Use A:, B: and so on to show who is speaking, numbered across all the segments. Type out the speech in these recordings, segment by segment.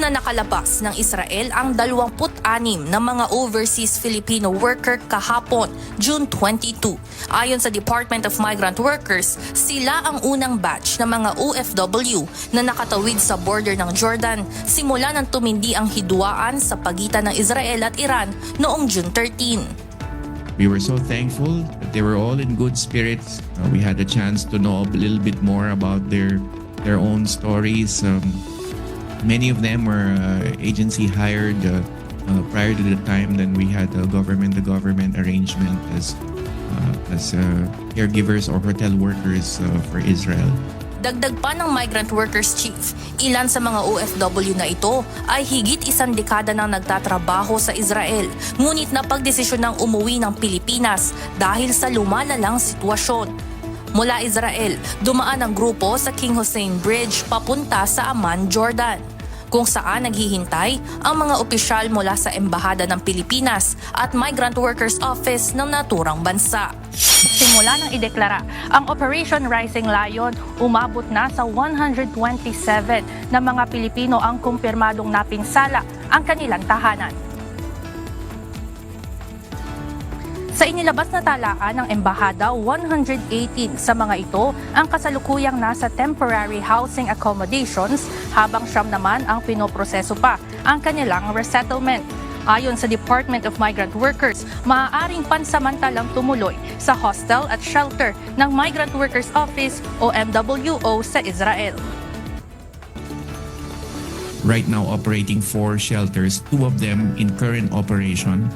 A: na nakalabas ng Israel ang 26 na mga overseas Filipino worker kahapon, June 22. Ayon sa Department of Migrant Workers, sila ang unang batch ng mga OFW na nakatawid sa border ng Jordan simula nang tumindi ang hidwaan sa pagitan ng Israel at Iran noong June 13.
B: We were so thankful that they were all in good spirits. Uh, we had a chance to know a little bit more about their their own stories. Um, many of them were uh, agency hired uh, uh, prior to the time then we had a government the government arrangement as as caregivers or hotel workers for Israel.
A: Dagdag pa ng Migrant Workers Chief, ilan sa mga OFW na ito ay higit isang dekada nang nagtatrabaho sa Israel, ngunit napagdesisyon ng umuwi ng Pilipinas dahil sa lumalalang sitwasyon. Mula Israel, dumaan ang grupo sa King Hussein Bridge papunta sa Amman, Jordan kung saan naghihintay ang mga opisyal mula sa Embahada ng Pilipinas at Migrant Workers Office ng naturang bansa.
C: Simula nang ideklara ang Operation Rising Lion, umabot na sa 127 na mga Pilipino ang kumpirmadong napinsala ang kanilang tahanan. Sa inilabas na talaan ng embahada, 118 sa mga ito ang kasalukuyang nasa temporary housing accommodations habang siyam naman ang pinoproseso pa ang kanilang resettlement. Ayon sa Department of Migrant Workers, maaaring pansamantalang tumuloy sa hostel at shelter ng Migrant Workers Office o MWO sa Israel.
B: Right now operating four shelters, two of them in current operation.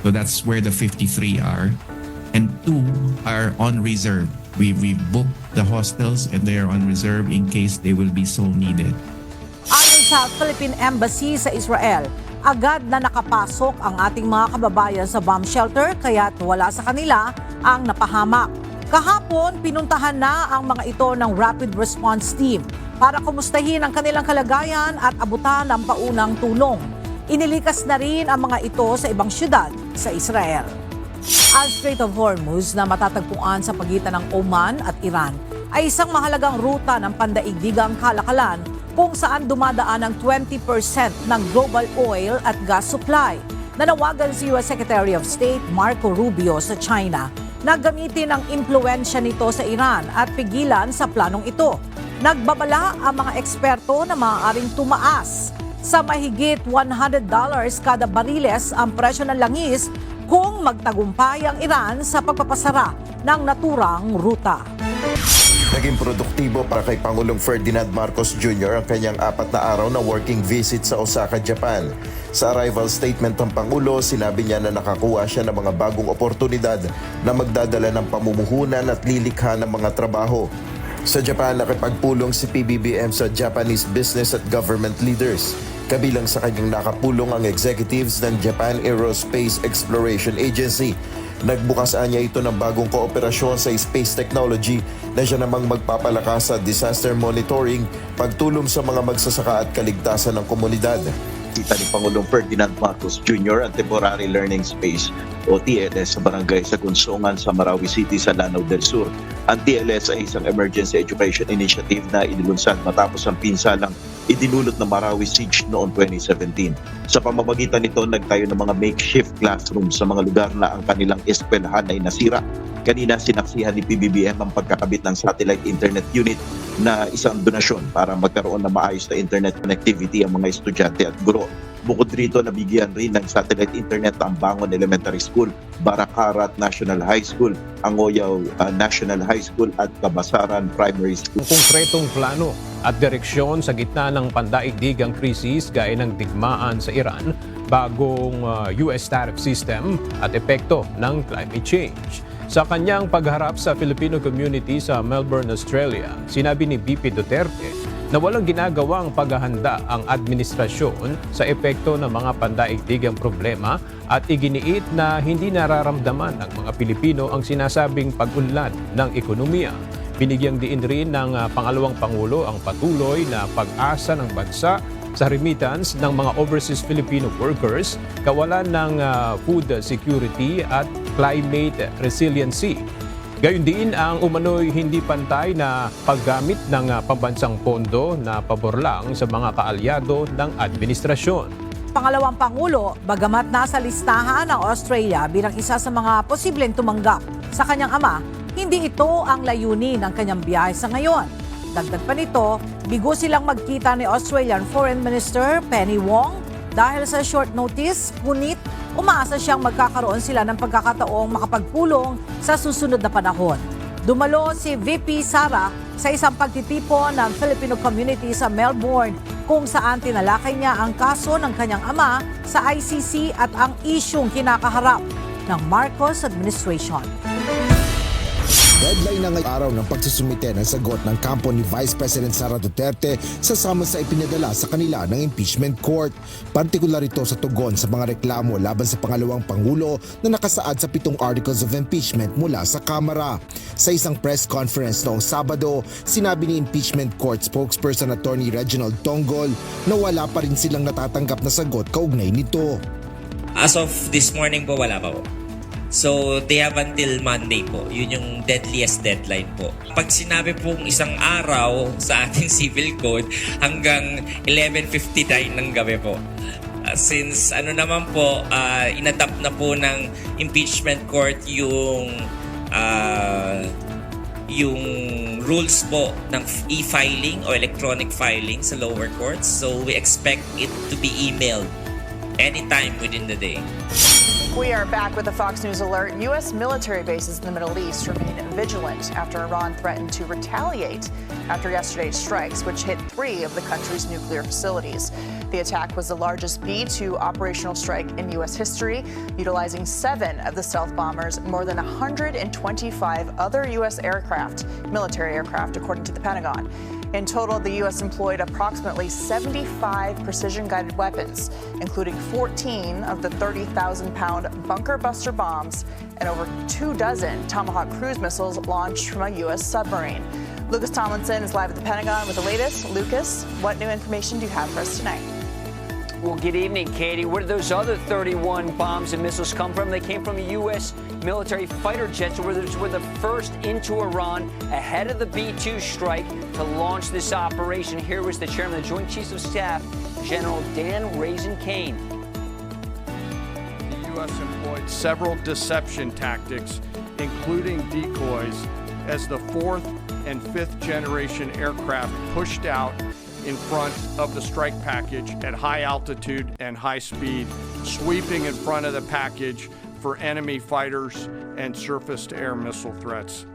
B: So that's where the 53 are. And two are on reserve. We, we booked the hostels and they are on reserve in case they will be so needed.
D: Ayon sa Philippine Embassy sa Israel, agad na nakapasok ang ating mga kababayan sa bomb shelter kaya't wala sa kanila ang napahamak. Kahapon, pinuntahan na ang mga ito ng Rapid Response Team para kumustahin ang kanilang kalagayan at abutan ang paunang tulong. Inilikas na rin ang mga ito sa ibang syudad sa Israel. Ang Strait of Hormuz na matatagpuan sa pagitan ng Oman at Iran ay isang mahalagang ruta ng pandaigdigang kalakalan kung saan dumadaan ang 20% ng global oil at gas supply. Nanawagan si US Secretary of State Marco Rubio sa China na gamitin ang impluensya nito sa Iran at pigilan sa planong ito. Nagbabala ang mga eksperto na maaaring tumaas sa mahigit $100 kada bariles ang presyo ng langis kung magtagumpay ang Iran sa pagpapasara ng naturang ruta.
E: Naging produktibo para kay Pangulong Ferdinand Marcos Jr. ang kanyang apat na araw na working visit sa Osaka, Japan. Sa arrival statement ng Pangulo, sinabi niya na nakakuha siya ng mga bagong oportunidad na magdadala ng pamumuhunan at lilikha ng mga trabaho. Sa Japan, nakipagpulong si PBBM sa Japanese business at government leaders. Kabilang sa kanyang nakapulong ang executives ng Japan Aerospace Exploration Agency. Nagbukas niya ito ng bagong kooperasyon sa space technology na siya namang magpapalakas sa disaster monitoring, pagtulong sa mga magsasaka at kaligtasan ng komunidad.
F: Kita ni Pangulong Ferdinand Marcos Jr. ang Temporary Learning Space o TLS sa barangay sa Kunsungan sa Marawi City sa Lanao del Sur. Ang TLS ay isang emergency education initiative na inilunsad matapos ang pinsalang idinulot ng Marawi Siege noong 2017. Sa pamamagitan nito, nagtayo ng mga makeshift classrooms sa mga lugar na ang kanilang eskwelahan ay nasira. Kanina sinaksihan ni PBBM ang pagkakabit ng satellite internet unit na isang donasyon para magkaroon ng maayos na internet connectivity ang mga estudyante at guro. Bukod rito, nabigyan rin ng satellite internet ang Bangon Elementary School, Baracarat National High School, Angoyaw uh, National High School at Kabasaran Primary School.
G: Konkretong plano at direksyon sa gitna ng pandaigdigang krisis gaya ng digmaan sa Iran, bagong uh, US tariff system at epekto ng climate change. Sa kanyang pagharap sa Filipino community sa Melbourne, Australia, sinabi ni BP Duterte na walang ginagawang paghahanda ang administrasyon sa epekto ng mga pandaigdigang problema at iginiit na hindi nararamdaman ng mga Pilipino ang sinasabing pag-unlad ng ekonomiya. Binigyang diin rin ng ah, pangalawang Pangulo ang patuloy na pag-asa ng bansa sa remittance ng mga overseas Filipino workers, kawalan ng ah, food security at climate resiliency. Gayun din ang umano'y hindi pantay na paggamit ng ah, pambansang pondo na pabor lang sa mga kaalyado ng administrasyon.
D: Pangalawang Pangulo, bagamat nasa listahan ng Australia bilang isa sa mga posibleng tumanggap sa kanyang ama, hindi ito ang layunin ng kanyang biyahe sa ngayon. Dagdag pa nito, bigo silang magkita ni Australian Foreign Minister Penny Wong dahil sa short notice, ngunit umaasa siyang magkakaroon sila ng pagkakataong makapagpulong sa susunod na panahon. Dumalo si VP Sara sa isang pagtitipon ng Filipino community sa Melbourne kung saan tinalakay niya ang kaso ng kanyang ama sa ICC at ang isyong kinakaharap ng Marcos administration.
H: Deadline na ngayong araw ng pagsusumite ng sagot ng kampo ni Vice President Sara Duterte sa summons sa ipinadala sa kanila ng impeachment court. Partikular ito sa tugon sa mga reklamo laban sa pangalawang pangulo na nakasaad sa pitong articles of impeachment mula sa Kamara. Sa isang press conference noong Sabado, sinabi ni impeachment court spokesperson Attorney Reginald Tongol na wala pa rin silang natatanggap na sagot kaugnay nito.
I: As of this morning po, wala pa po. So, they have until Monday po. Yun yung deadliest deadline po. Pag sinabi pong isang araw sa ating civil code, hanggang 11.59 ng gabi po. Uh, since ano naman po, uh, inadapt na po ng impeachment court yung uh, yung rules po ng e-filing o electronic filing sa lower courts. So, we expect it to be emailed anytime within the day.
J: We are back with a Fox News alert. U.S. military bases in the Middle East remain vigilant after Iran threatened to retaliate after yesterday's strikes, which hit three of the country's nuclear facilities. The attack was the largest B 2 operational strike in U.S. history, utilizing seven of the stealth bombers, more than 125 other U.S. aircraft, military aircraft, according to the Pentagon. In total, the U.S. employed approximately 75 precision guided weapons, including 14 of the 30,000 pound bunker buster bombs and over two dozen Tomahawk cruise missiles launched from a U.S. submarine. Lucas Tomlinson is live at the Pentagon with the latest. Lucas, what new information do you have for us tonight?
K: Well, good evening, Katie. Where did those other 31 bombs and missiles come from? They came from U.S. military fighter jets, they were the first into Iran ahead of the B 2 strike to launch this operation. Here was the chairman of the Joint Chiefs of Staff, General Dan Raisin Kane.
L: The U.S. employed several deception tactics, including decoys, as the fourth and fifth generation aircraft pushed out in front of the strike package at high altitude and high speed, sweeping in front of the package for enemy fighters and surface to air missile threats.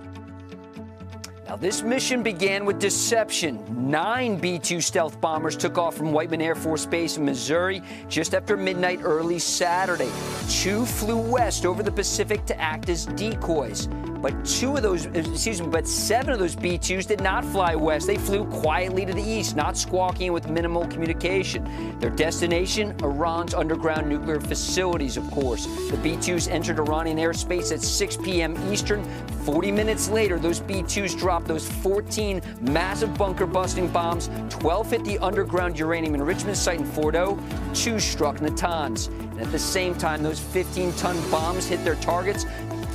K: Now, this mission began with deception. Nine B 2 stealth bombers took off from Whiteman Air Force Base in Missouri just after midnight early Saturday. Two flew west over the Pacific to act as decoys. But two of those, uh, excuse me, but seven of those B 2s did not fly west. They flew quietly to the east, not squawking with minimal communication. Their destination, Iran's underground nuclear facilities, of course. The B 2s entered Iranian airspace at 6 p.m. Eastern. 40 minutes later, those B 2s dropped those 14 massive bunker busting bombs. 12 hit the underground uranium enrichment site in Fordo, two struck Natanz. And at the same time, those 15 ton bombs hit their targets.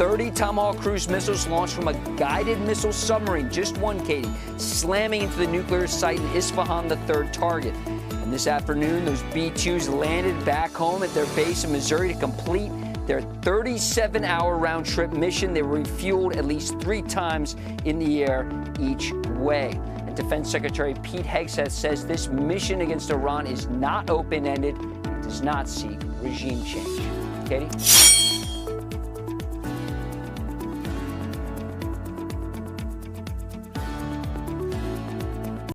K: 30 Tomahawk cruise missiles launched from a guided missile submarine, just one, Katie, slamming into the nuclear site in Isfahan, the third target. And this afternoon, those B 2s landed back home at their base in Missouri to complete their 37 hour round trip mission. They refueled at least three times in the air each way. And Defense Secretary Pete Hegseth says this mission against Iran is not open ended, it does not seek regime change. Katie?